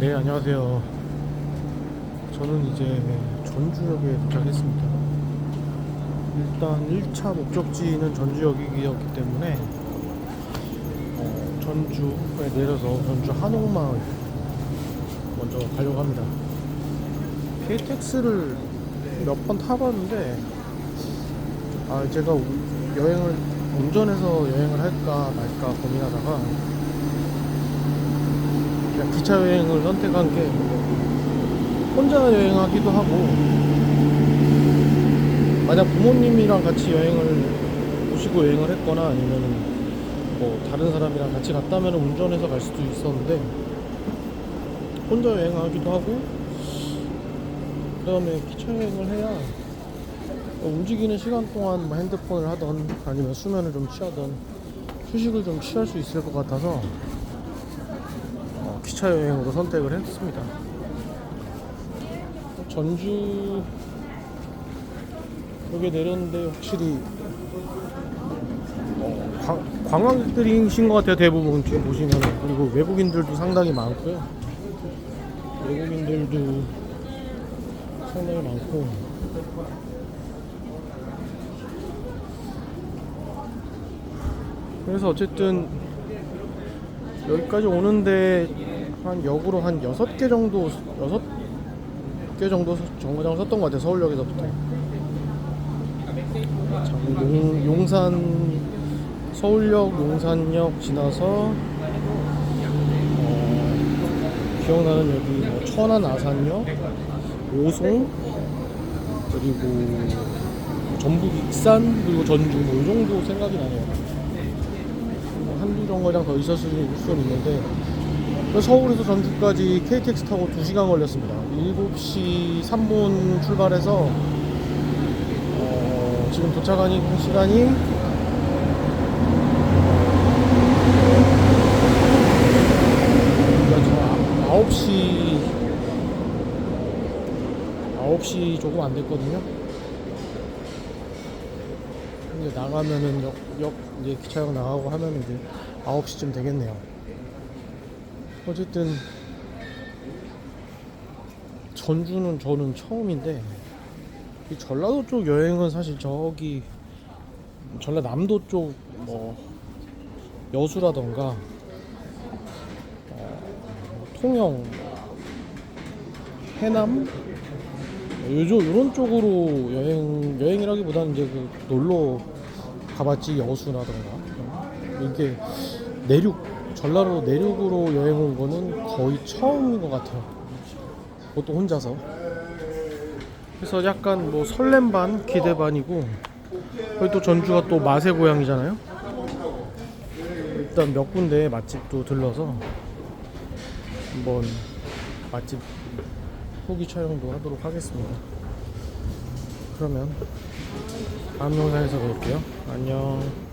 네, 안녕하세요. 저는 이제 전주역에 도착했습니다. 일단 1차 목적지는 전주역이었기 때문에 어, 전주에 내려서 전주 한옥마을 먼저 가려고 합니다. KTX를 몇 번 타봤는데 아 제가 우- 여행을 운전해서 여행을 할까 말까 고민하다가 기차 여행을 선택한 게 혼자 여행하기도 하고 만약 부모님이랑 같이 여행을 오시고 여행을 했거나 아니면 뭐 다른 사람이랑 같이 갔다면 운전해서 갈 수도 있었는데 혼자 여행하기도 하고 그 다음에 기차 여행을 해야 움직이는 시간 동안 뭐 핸드폰을 하던 아니면 수면을 좀 취하던 휴식을 좀 취할 수 있을 것 같아서 어, 기차 여행으로 선택을 했습니다. 전주 여기 내렸는데 확실히 어, 관- 관광객들이신 것 같아요 대부분 지금 보시면. 그리고 외국인들도 상당히 많고요. 외국인들도 상당히 많고. 그래서 어쨌든 여기까지 오는데 한 역으로 한 6개 정도 6개 정도 정거장 썼던 것 같아요 서울역에서부터. 자, 용, 용산 서울역 용산역 지나서 어, 기억나는 여기 뭐 천안 아산역 오송 그리고 전북 익산 그리고 전주 뭐이 정도 생각이 나네요. 뭐 한두 정거장 더 있었을 수는 있는데 그 서울에서 전주까지 KTX 타고 2시간 걸렸습니다 7시 3분 출발해서 어, 지금 도착하는 시간이 그러니까 9시 9시 조금 안 됐거든요 이제 나가면은 역, 역 이제 기차역 나가고 하면 이제 9시쯤 되겠네요. 어쨌든 전주는 저는 처음인데 이 전라도 쪽 여행은 사실 저기 전라남도 쪽 뭐 여수라던가 어, 통영 해남 요즘 이런 쪽으로 여행 여행이라기보다는 이제 그 놀러 가봤지 여수라던가. 이게 내륙 전라도 내륙으로 여행 온 거는 거의 처음인 것 같아요. 그것도 혼자서. 그래서 약간 뭐 설렘 반 기대 반이고 거기 또 전주가 또 맛의 고향이잖아요. 일단 몇 군데 맛집도 들러서 한번 맛집 후기 촬영도 하도록 하겠습니다. 그러면 다음 영상에서 뵐게요. 안녕.